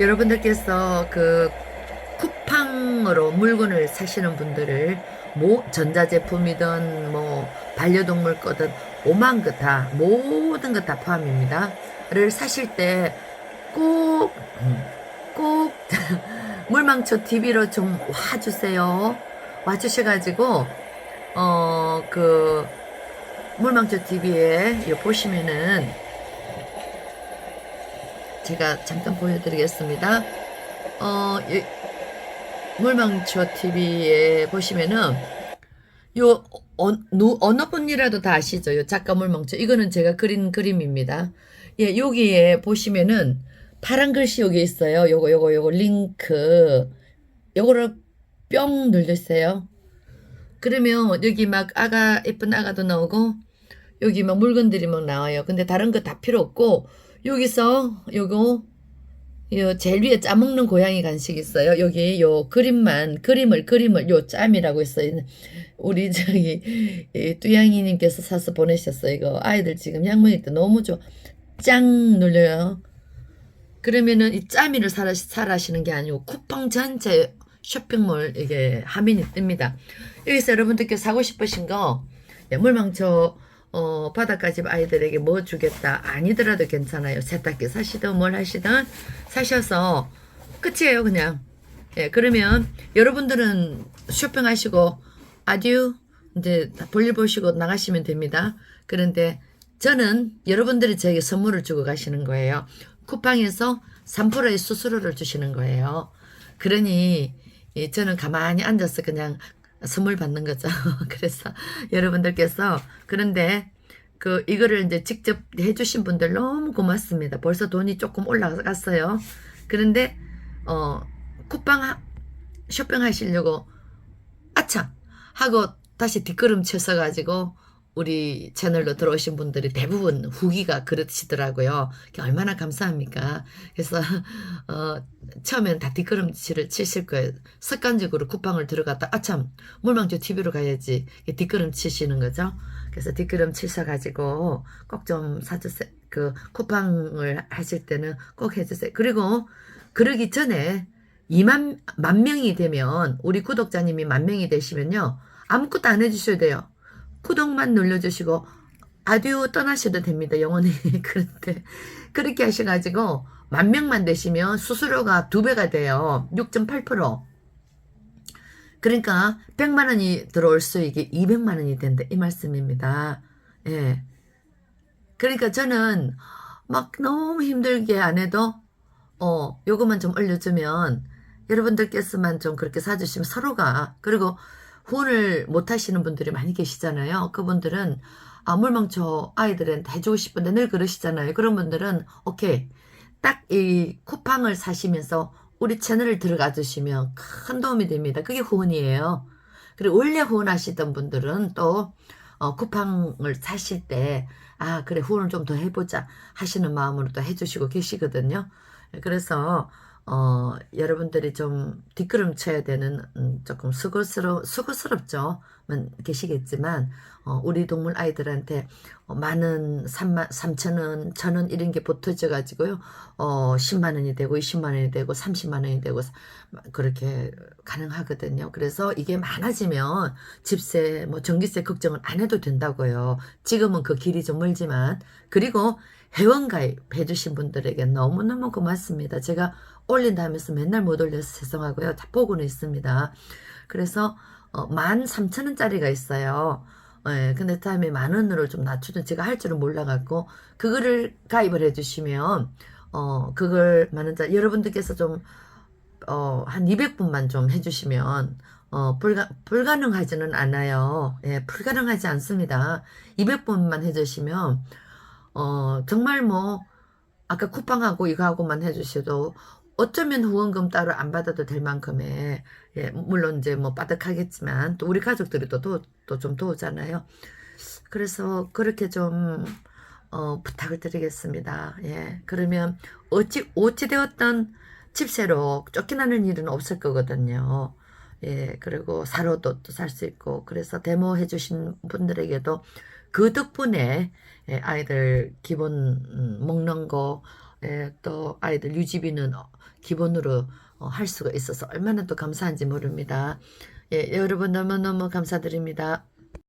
여러분들께서 그 쿠팡으로 물건을 사시는 분들을 뭐 전자제품이든 뭐 반려동물 거든 오만 것 다 모든 것 다 포함입니다.를 사실 때 꼭 꼭 물망초 TV로 좀 와주세요. 와주셔가지고 어 그 물망초 TV에 보시면은 제가 잠깐 보여드리겠습니다. 어, 이 물망초 TV에 보시면은 요 어, 누, 어느 분이라도 다 아시죠? 요 작가 물망초 이거는 제가 그린 그림입니다. 예, 여기에 보시면은 파란 글씨 여기 있어요. 요거 요거 요거 링크 요거를 뿅 눌러주세요. 그러면 여기 막 아가 예쁜 아가도 나오고 여기 막 물건들이 막 나와요. 근데 다른 거 다 필요 없고 여기서 요거 요 제일 위에 짜먹는 고양이 간식 있어요. 여기 요 그림만 그림을 그림을 요 짬이라고 있어요. 우리 저기 이 뚜양이님께서 사서 보내셨어요. 이거 아이들 지금 양모일 때 너무 좋아. 짱 눌려요. 그러면은 이 짬이를 사라, 사라시는 게 아니고 쿠팡 전체 쇼핑몰 이게 화면이 뜹니다. 여기서 여러분들께 사고 싶으신 거 예, 물망초 어, 바닷가집 아이들에게 뭐 주겠다 아니더라도 괜찮아요. 세탁기 사시든 뭘 하시든 사셔서 끝이에요 그냥. 예, 그러면 여러분들은 쇼핑하시고 아듀 이제 다 볼일 보시고 나가시면 됩니다. 그런데 저는 여러분들이 저에게 선물을 주고 가시는 거예요. 쿠팡에서 3%의 수수료를 주시는 거예요. 그러니 예, 저는 가만히 앉아서 그냥 선물 받는 거죠. 그래서 여러분들께서 그런데 그 이거를 이제 직접 해주신 분들 너무 고맙습니다. 벌써 돈이 조금 올라갔어요. 그런데 어 쿠팡 하- 쇼핑하시려고 아참 하고 다시 뒷걸음 쳐서 우리 채널로 들어오신 분들이 대부분 후기가 그러시더라고요. 얼마나 감사합니까? 그래서 어, 처음엔 다 뒷걸음질을 치실 거예요. 습관적으로 쿠팡을 들어갔다 아참 물망초 TV로 가야지 뒷걸음 치시는 거죠. 그래서 뒷걸음 치셔가지고 꼭 좀 사주세요. 그 쿠팡을 하실 때는 꼭 해주세요. 그리고 그러기 전에 2만 만 명이 되면 우리 구독자님이 만 명이 되시면요 아무것도 안 해주셔도 돼요. 구독만 눌러주시고 아듀 떠나셔도 됩니다. 영원히 그런데 그렇게 하셔가지고 만 명만 되시면 수수료가 두 배가 돼요. 6.8% 그러니까 100만 원이 들어올 수익이 200만 원이 된다 이 말씀입니다. 예. 그러니까 저는 막 너무 힘들게 안 해도 어 요거만 좀 올려주면 여러분들께서만 좀 그렇게 사주시면 서로가 그리고 후원을 못 하시는 분들이 많이 계시잖아요. 그분들은 아 물망초 아이들한테 해주고 싶은데 늘 그러시잖아요. 그런 분들은 오케이 딱 이 쿠팡을 사시면서 우리 채널을 들어가 주시면 큰 도움이 됩니다. 그게 후원이에요. 그리고 원래 후원하시던 분들은 또 어, 쿠팡을 사실 때, 아, 그래, 후원을 좀 더 해보자 하시는 마음으로 또 해주시고 계시거든요. 그래서, 어, 여러분들이 좀 뒷걸음 쳐야 되는, 음, 조금 수고스러, 수고스럽죠. 만 계시겠지만, 어, 우리 동물 아이들한테 어, 많은 3만, 3천 원, 천원 이런 게 붙어져 가지고요. 어, 10만 원이 되고, 20만 원이 되고, 30만 원이 되고, 그렇게 가능하거든요. 그래서 이게 많아지면 집세, 뭐 전기세 걱정을 안 해도 된다고요. 지금은 그 길이 좀 멀지만. 그리고 회원가입 해주신 분들에게 너무너무 고맙습니다. 제가 올린다면서 맨날 못 올려서 죄송하고요. 다 보고는 있습니다. 그래서 어, 13,000원짜리가 있어요. 예, 근데 다음에 만 원으로 좀 낮추든 제가 할 줄은 몰라갖고 그거를 가입을 해주시면 어 그걸 만 원짜리 여러분들께서 좀 어, 한 200분만 좀 해주시면, 어, 불가, 불가능하지는 않아요. 예, 불가능하지 않습니다. 200분만 해주시면, 어, 정말 뭐, 아까 쿠팡하고 이거하고만 해주셔도, 어쩌면 후원금 따로 안 받아도 될 만큼의, 예, 물론 이제 뭐 빠득하겠지만, 또 우리 가족들이 또, 도, 또좀 도우잖아요. 그래서 그렇게 좀, 어, 부탁을 드리겠습니다. 예, 그러면, 어찌, 어찌 되었던 집세로 쫓겨나는 일은 없을 거거든요. 예, 그리고 사로도 또 살 수 있고, 그래서 데모 해 주신 분들에게도 그 덕분에 예, 아이들 기본 음, 먹는 거, 예, 또 아이들 유지비는 어, 기본으로 어, 할 수가 있어서 얼마나 또 감사한지 모릅니다. 예, 여러분 너무너무 감사드립니다.